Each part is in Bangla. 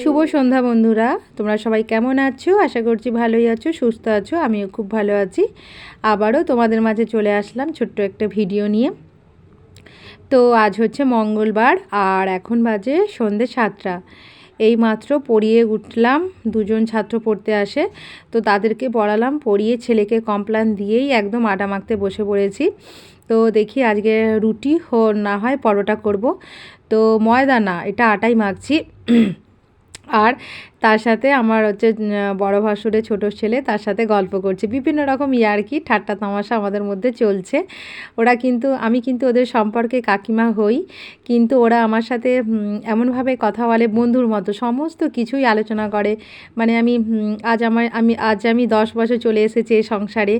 শুভ সন্ধ্যা বন্ধুরা, তোমরা সবাই কেমন আছো? আশা করছি ভালোই আছো, সুস্থ আছো, আমিও খুব ভালো আছি। আবারও তোমাদের মাঝে চলে আসলাম ছোট্ট একটা ভিডিও নিয়ে। তো আজ হচ্ছে মঙ্গলবার, আর এখন বাজে সন্ধ্যে সাতটা। এই মাত্র পড়িয়ে উঠলাম, দুজন ছাত্র পড়তে আসে। তো তাদেরকে পড়ালাম, পড়িয়ে ছেলেকে কমপ্লান দিয়েই একদম আটা মাখতে বসে পড়েছি। তো দেখি আজকে রুটি হো, না হয় পরোটা করব। তো ময়দা না, এটা আটাই মাখছি। আর তার সাথে আমার হচ্ছে বড় ভাসুরের ছোট ছেলে, তার সাথে গল্প করছে। বিভিন্ন রকম ইয়ার্কি, ঠাট্টা তামাশা আমাদের মধ্যে চলছে। ওরা কিন্তু, আমি কিন্তু ওদের সম্পর্কে কাকিমা হই, কিন্তু ওরা আমার সাথে এমনভাবে কথা বলে, বন্ধুর মতো, সমস্ত কিছুই আলোচনা করে। মানে আমি আজ আমার, আমি, আজ আমি দশ বছর চলে এসেছি এই সংসারে।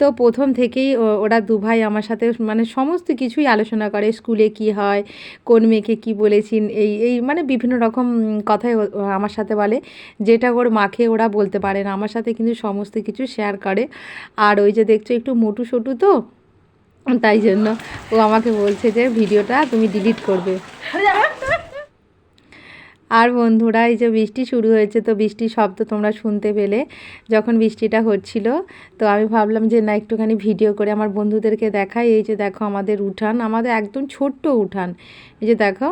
তো প্রথম থেকেই ওরা দু ভাই আমার সাথে মানে সমস্ত কিছুই আলোচনা করে, স্কুলে কি হয়, কোন মেয়েকে কি বলেছেন এই এই মানে বিভিন্ন রকম কথাই আমার সাথে বলে। যেটা ওর মাকে ওরা বলতে পারে না, আমার সাথে কিন্তু সমস্ত কিছু শেয়ার করে। আর ওই যে দেখছ একটু মোটু সোটু তো? তাই জন্য ও আমাকে বলছে যে, ভিডিওটা তুমি ডিলিট করবে। আর বন্ধুরা, এই যে বৃষ্টি শুরু হয়েছে, তো বৃষ্টির শব্দ তোমরা শুনতে পেলে যখন বৃষ্টিটা হচ্ছিল। তো আমি ভাবলাম যে, না, একটুখানি ভিডিও করে আমার বন্ধুদেরকে দেখাই। এই যে দেখো আমাদের উঠান, আমাদের একদম ছোট্ট উঠান। এই যে দেখো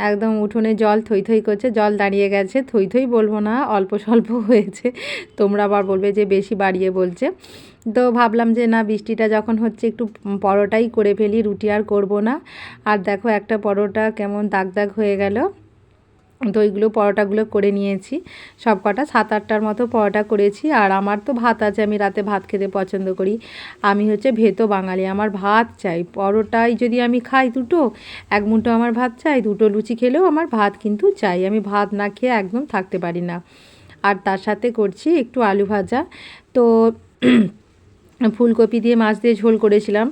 একদম উঠোনে জল থই থই করছে, জল দাঁড়িয়ে গেছে। থই থই বলব না, অল্প স্বল্প হয়েছে। তোমরা আবার বলবে যে বেশি বাড়িয়ে বলছে। তো ভাবলাম যে না, বৃষ্টিটা যখন হচ্ছে একটু পরোটাই করে ফেলি, রুটি আর করব না। আর দেখো একটা পরোটা কেমন দাগ দাগ হয়ে গেল। তো ওইগুলো পরোটাগুলো করে নিয়েছি। সব কটা সাত আটটার মতো পরোটা করেছি। আর আমার তো ভাত আছে, আমি রাতে ভাত খেতে পছন্দ করি। আমি হচ্ছে ভেতো বাঙালি, আমার ভাত চাই। পরোটাই যদি আমি খাই দুটো, এক মুঠো আমার ভাত চাই, দুটো লুচি খেলেও আমার ভাত কিন্তু চাই। আমি ভাত না খেয়ে একদম থাকতে পারি না। আর তার সাথে করছি একটু আলু ভাজা। তো ফুলকপি দিয়ে মাছ দিয়ে ঝোল করেছিলাম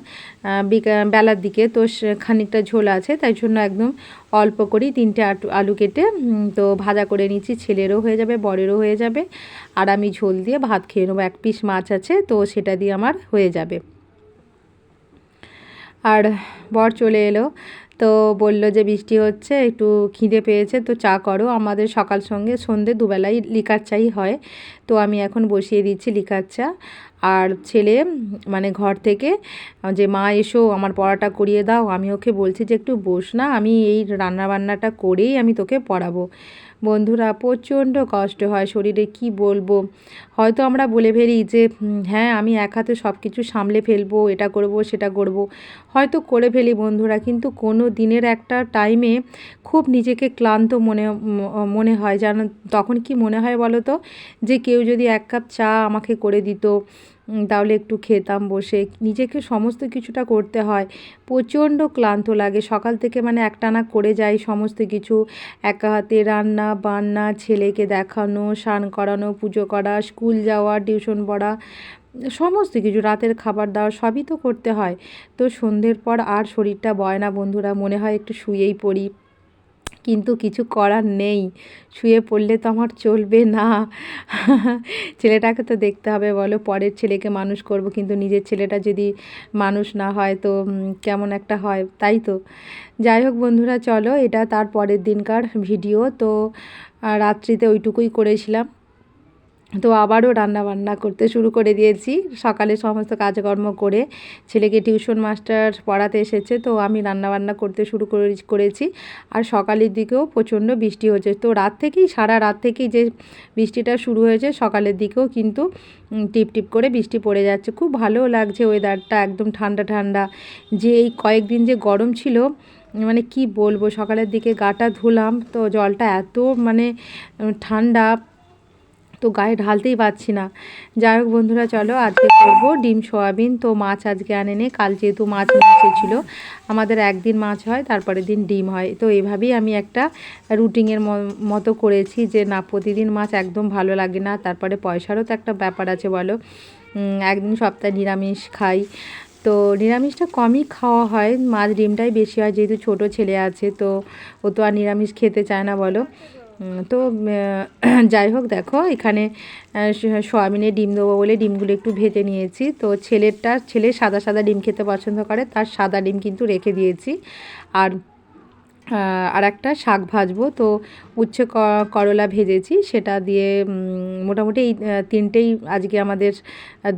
বেলার দিকে। তো খানিকটা ঝোল আছে, তাই জন্য একদম অল্প করেই তিনটে আলু কেটে তো ভাজা করে নিচ্ছি। ছেলেরও হয়ে যাবে, বরেরও হয়ে যাবে। আর আমি ঝোল দিয়ে ভাত খেয়ে নেব। এক পিস মাছ আছে, তো সেটা দিয়ে আমার হয়ে যাবে। আর বর চলে এলো, তো বলল যে বৃষ্টি হচ্ছে, একটু খিদে পেয়েছে, তো চা করো। আমাদের সকাল সঙ্গে সন্ধে দুবেলাই লিকার চাই হয়। তো আমি এখন বসিয়ে দিচ্ছি লিকার চা। আর ছেলে মানে ঘর থেকে, যে মা, এসো, আমার পড়াটা করিয়ে দাও। আমি ওকে বলছি যে, একটু বস না, আমি এই রান্নাবান্নাটা করেই আমি তোকে পড়াবো। বন্ধুরা, প্রচণ্ড কষ্ট হয় শরীরে, কি বলব? হয়তো আমরা বলে ফেলি যে হ্যাঁ আমি এক হাতে সব কিছু সামলে ফেলব, এটা করব, সেটা করব। হয়তো করে ফেলি বন্ধুরা, কিন্তু কোনো দিনের একটা টাইমে খুব নিজেকে ক্লান্ত মনে মনে হয়। যেন তখন কি মনে হয় বলো তো? যে, কেউ যদি এক কাপ চা আমাকে করে দিত তাহলে একটু খেতাম বসে। নিজেকে সমস্ত কিছুটা করতে হয়। প্রচণ্ড ক্লান্ত লাগে। সকাল থেকে মানে একটানা করে যাই সমস্ত কিছু। একা হাতে রান্না, বান্না, ছেলেকে দেখানো, স্নান করানো, পুজো করা, স্কুল যাওয়া, টিউশন পড়া, সমস্ত কিছু। রাতের খাবার দাওয়া সবই তো করতে হয়। তো সন্ধ্যের পর আর শরীরটা বয় না বন্ধুরা। মনে হয় একটু শুয়েই পড়ি। কিন্তু কিছু করার নেই। শুয়ে পড়লে তো আমার চলবে না। ছেলেটাকে তো দেখতে হবে, বলো। পরের ছেলেকে মানুষ করব, কিন্তু নিজের ছেলেটা যদি মানুষ না হয় তো কেমন একটা হয়, তাই তো? যাই হোক বন্ধুরা, চলো, এটা তার পরের দিনকার ভিডিও। তো রাত্রিতে ওইটুকুই করেছিলাম। তো আবারও রান্না বান্না করতে শুরু করে দিয়েছি। সকালে সমস্ত কাজকর্ম করে ছেলেকে টিউশন মাস্টার পড়াতে এসেছে, তো আমি রান্না বান্না করতে শুরু করে করেছি। আর সকালের দিকেও প্রচণ্ড বৃষ্টি হয়েছে। তো রাত থেকেই, সারা রাত থেকেই যে বৃষ্টিটা শুরু হয়েছে, সকালের দিকেও কিন্তু টিপ টিপ করে বৃষ্টি পড়ে যাচ্ছে। খুব ভালো লাগছে ওয়েদারটা একদম ঠান্ডা ঠান্ডা। যে এই কয়েকদিন যে গরম ছিল মানে কি বলব, সকালের দিকে গাটা ধুলাম, তো জলটা এত মানে ঠান্ডা। তো গায়ে ঢালতেই পারছি না। যাই হোক বন্ধুরা, চলো আজকে করব ডিম, সোয়াবিন। তো মাছ আজকে আনেনি কাল যেহেতু মাছ এসেছিল, আমাদের একদিন মাছ হয় তারপরে দিন ডিম হয়। তো এভাবেই আমি একটা রুটিনের মতো করেছি যে, না, প্রতিদিন মাছ একদম ভালো লাগে না। তারপরে পয়সারও তো একটা ব্যাপার আছে বলো। একদিন সপ্তাহে নিরামিষ খাই। তো নিরামিষটা কমই খাওয়া হয়, মাছ ডিমটাই বেশি হয়, যেহেতু ছোট ছেলে আছে, তো ও তো আর নিরামিষ খেতে চায় না বলো। তো যাই হোক, দেখো, এখানে সোয়াবিনের ডিম দেবো বলে ডিমগুলো একটু ভেজে নিয়েছি। তো ছেলেরটা ছেলে সাদা সাদা ডিম খেতে পছন্দ করে, তার সাদা ডিম কিন্তু রেখে দিয়েছি। আর আর একটা শাক ভাজবো। তো উচ্ছে করলা ভেজেছি, সেটা দিয়ে মোটামুটি এই তিনটেই আজকে আমাদের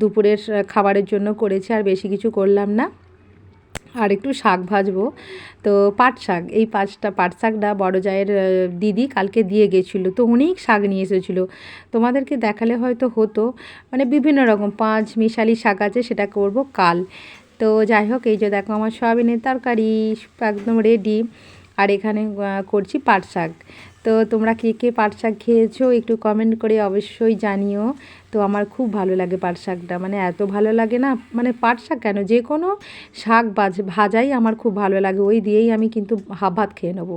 দুপুরের খাবারের জন্য করেছি, আর বেশি কিছু করলাম না। আর একটু শাক ভাজবো। তো পাট শাক, এই পাঁচটা পাট শাকটা বড় জায়ের দিদি কালকে দিয়ে গেছিল, তো অনেক শাক নিয়ে এসেছিল। তোমাদেরকে দেখালে হয়তো হতো মানে বিভিন্ন রকম পাঁচ মিশালি শাক আছে সেটা করব কাল। তো যাই হোক, এই যে দেখো আমার সয়াবিনের তরকারি, একদম রেডি আর এখানে করছি পাট শাক। তো তোমরা কে কে পাট শাক খেয়েছো একটু কমেন্ট করে অবশ্যই জানিও। তো আমার খুব ভালো লাগে পাট শাকটা। মানে এত ভালো লাগে না মানে পাট শাক কেন? যে কোনো শাক ভাজাই আমার খুব ভালো লাগে। ওই দিয়েই আমি কিন্তু হাফ ভাত খেয়ে নেব।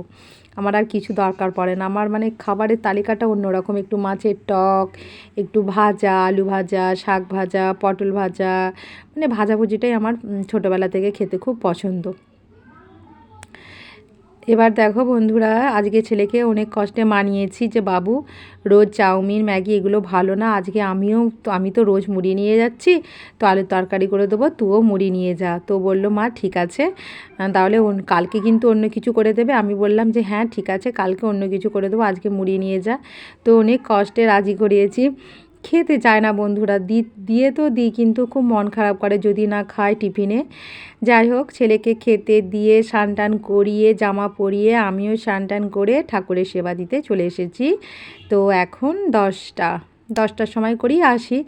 আমার আর কিছু দরকার পড়ে না। আমার মানে খাবারের তালিকাটা অন্যরকম। একটু মাছের টক, একটু ভাজা, আলু ভাজা, শাক ভাজা, পটল ভাজা। মানে ভাজাভুজিটাই আমার ছোটোবেলা থেকে খেতে খুব পছন্দ। এবার দেখো বন্ধুরা, আজকে ছেলেকে অনেক কষ্টে মানিয়েছি যে, বাবু, রোজ চাউমিন, ম্যাগি এগুলো ভালো না, আজকে আমিও তো আমি তো রোজ মুড়ি নিয়ে যাচ্ছি তো আলুর তরকারি করে দেবো তুও মুড়ি নিয়ে যা। তো বলল, মা, ঠিক আছে। তাহলে কালকে কিন্তু অন্য কিছু করে দেবে। আমি বললাম যে হ্যাঁ ঠিক আছে, কালকে অন্য কিছু করে দেবো, আজকে মুড়ি নিয়ে যা। তো অনেক কষ্টে রাজি করিয়েছি। খেতে চায় না বন্ধুরা। দি, দিয়ে তো দিই, কিন্তু খুব মন খারাপ করে যদি না খায় টিফিনে। যাই হোক, ছেলেকে খেতে দিয়ে টান করিয়ে, জামা পরিয়ে আমিও টান করে ঠাকুরের সেবা দিতে চলে এসেছি। তো এখন দশটা। দশটার সময় করেই আসি।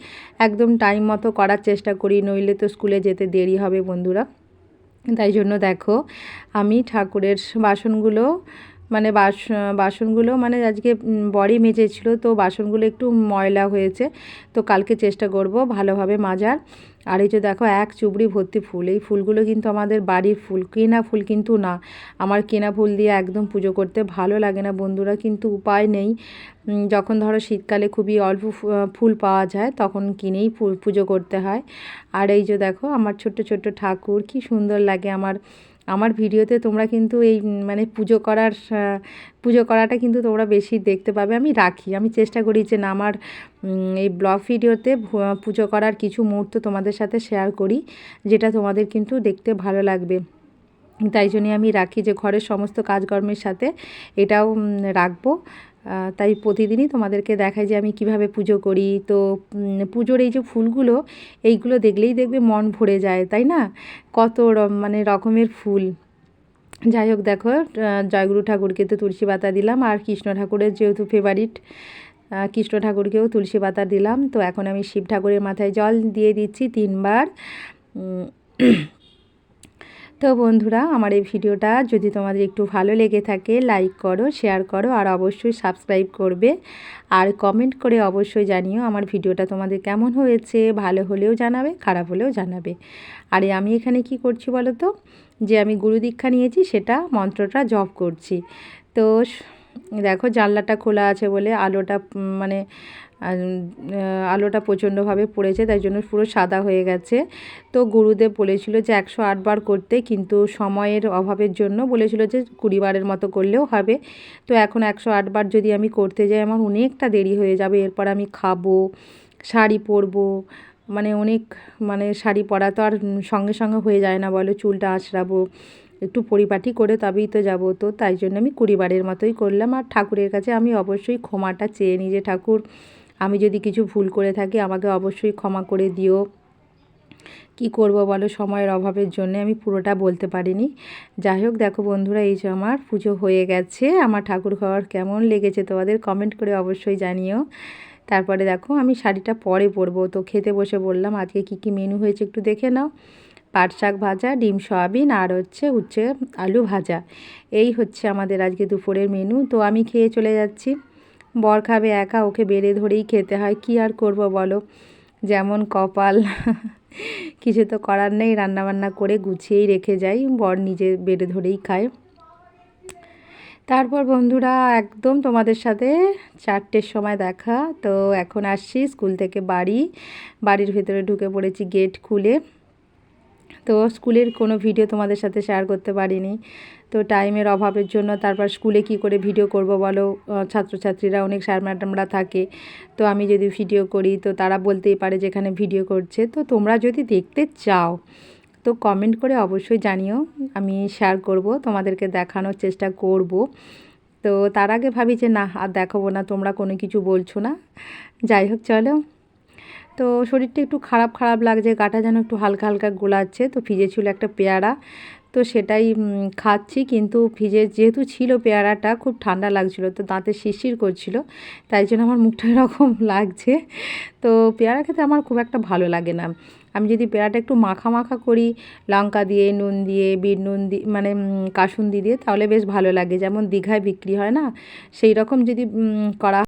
একদম টাইম মতো করার চেষ্টা করি, নইলে তো স্কুলে যেতে দেরি হবে বন্ধুরা। তাই জন্য দেখো, আমি ঠাকুরের বাসনগুলো মানে বাস, বাসনগুলো মানে আজকে বড়ি মেজেছিল, তো বাসনগুলো একটু ময়লা হয়েছে, তো কালকে চেষ্টা করব ভালোভাবে মাজার। আর এই যে দেখো, এক চুবড়ি ভর্তি ফুল, এই ফুলগুলো কিন্তু আমাদের বাড়ির ফুল, কেনা ফুল কিন্তু না। আমার কেনা ফুল দিয়ে একদম পুজো করতে ভালো লাগে না, বন্ধুরা কিন্তু উপায় নেই। যখন ধরো শীতকালে খুবই অল্প ফুল পাওয়া যায়, তখন কিনেই পুজো করতে হয়। আর এই যে দেখো, আমার ছোট্ট ছোট্ট ঠাকুর, কি সুন্দর লাগে আমার আমার ভিডিওতে তোমরা কিন্তু এই মানে পুজো করার পুজো করাটা কিন্তু তোমরা বেশি দেখতে পাবে। আমি রাখি, আমি চেষ্টা করি যে না আমার এই ব্লগ ভিডিওতে পুজো করার কিছু মুহূর্ত তোমাদের সাথে শেয়ার করি, যেটা তোমাদের কিন্তু দেখতে ভালো লাগবে। তাই জন্যই আমি রাখি যে ঘরের সমস্ত কাজকর্মের সাথে এটাও রাখব। তাই প্রতিদিনই তোমাদেরকে দেখাই যে আমি কীভাবে পুজো করি। তো পুজোর এই যে ফুলগুলো, এইগুলো দেখলেই দেখবে মন ভরে যায়, তাই না? কত মানে রকমের ফুল। যাই হোক, দেখো জয়গুরু ঠাকুরকে তো তুলসী পাতা দিলাম, আর কৃষ্ণ ঠাকুরের যেহেতু ফেভারিট কৃষ্ণ ঠাকুরকেও তুলসী পাতা দিলাম। তো এখন আমি শিব ঠাকুরের মাথায় জল দিয়ে দিচ্ছি তিনবার। তো বন্ধুরা, আমার এই ভিডিওটা যদি তোমাদের একটু ভালো লেগে থাকে লাইক করো শেয়ার করো, আর অবশ্যই সাবস্ক্রাইব করবে। আর কমেন্ট করে অবশ্যই জানিও আমার ভিডিওটা তোমাদের কেমন হয়েছে, ভালো হলেও জানাবে, খারাপ হলেও জানাবে। আর আমি এখানে কি করছি বলো তো? যে আমি গুরুদীক্ষা নিয়েছি, সেটা মন্ত্রটা জব করছি। তো দেখো জানলাটা খোলা আছে বলে আলোটা মানে আলোটা প্রচণ্ডভাবে পড়েছে, তাই জন্য পুরো সাদা হয়ে গেছে। তো গুরুদেব বলেছিল যে একশো আটবার করতে, কিন্তু সময়ের অভাবের জন্য বলেছিল যে কুড়িবারের মতো করলেও হবে। তো এখন একশো আটবার যদি আমি করতে যাই, আমার অনেকটা দেরি হয়ে যাবে। এরপর আমি খাব, শাড়ি পরবো মানে অনেক মানে শাড়ি পরা তো আর সঙ্গে সঙ্গে হয়ে যায় না বলো, চুলটা আঁচড়াবো একটু পরিপাটি করে তবেই তো যাব। তো তাই জন্য আমি কুড়িবারের মতোই করলাম। আর ঠাকুরের কাছে আমি অবশ্যই ক্ষমাটা চেয়ে নিই যে, ঠাকুর, আমি যদি কিছু ভুল করে থাকি, আমাকে অবশ্যই ক্ষমা করে দিও। কি করব বলো? সময়ের অভাবের জন্য আমি পুরোটা বলতে পারিনি। যাই হোক, দেখো বন্ধুরা, এই যে আমার পুজো হয়ে গেছে। আমার ঠাকুর ঘর কেমন লেগেছে তোমাদের কমেন্ট করে অবশ্যই জানিও। তারপরে দেখো, আমি শাড়িটা পরে পরবো। তো খেতে বসে বললাম, আজকে কি কি মেনু হয়েছে একটু দেখে নাও। পাট শাক ভাজা, ডিম সয়াবিন আর হচ্ছে উচ্ছে আলু ভাজা। এই হচ্ছে আমাদের আজকে দুপুরের মেনু তো আমি খেয়ে চলে যাচ্ছি। বর খাবে একা, ওকে বেড়ে ধরেই খেতে হয়। কি আর করব বলো? যেমন কপাল। কিছু তো করার নেই, রান্নাবান্না করে গুছিয়েই রেখে যাই। বর নিজে বেড়ে ধরেই খায়। তারপর বন্ধুরা, একদম তোমাদের সাথে চারটের সময় দেখা। তো এখন আসছি স্কুল থেকে বাড়ি। বাড়ির ভেতরে ঢুকে পড়েছি গেট খুলে। তো স্কুলের কোনো ভিডিও তোমাদের সাথে শেয়ার করতে পারিনি। তো টাইমের অভাবের জন্য তারপর স্কুলে কি করে ভিডিও করব বলো? ছাত্রছাত্রীরা, অনেক স্যার ম্যাডামরা থাকে। তো আমি যদি ভিডিও করি, তো তারা বলতেই পারে যেখানে ভিডিও করছে। তো তোমরা যদি দেখতে চাও, তো কমেন্ট করে অবশ্যই জানিও। আমি শেয়ার করব, তোমাদেরকে দেখানোর চেষ্টা করব। তো তার আগে ভাবি যে, না, আর দেখাবো না, তোমরা কোনো কিছু বলছো না। যাই হোক, চলো। তো শরীরটা একটু খারাপ খারাপ লাগছে, গাটা যেন একটু হালকা হালকা গোলাচ্ছে, তো ফ্রিজে ছিল একটা পেয়ারা, তো সেটাই খাচ্ছি, কিন্তু ফ্রিজে যেহেতু ছিল পেয়ারাটা, খুব ঠান্ডা লাগছিল, তো দাঁতে শিরশির করছিল, তাই জন্য আমার মুখটা এরকম লাগছে, তো পেয়ারা খেতে আমার খুব একটা ভালো লাগে না। আমি যদি পেয়ারাটা একটু মাখা মাখা করি, লঙ্কা দিয়ে, নুন দিয়ে, বিট নুন দিয়ে মানে কাসুন্দি দিয়ে, তাহলে বেশ ভালো লাগে, যেমন দীঘায় বিক্রি হয় না সেই রকম যদি করা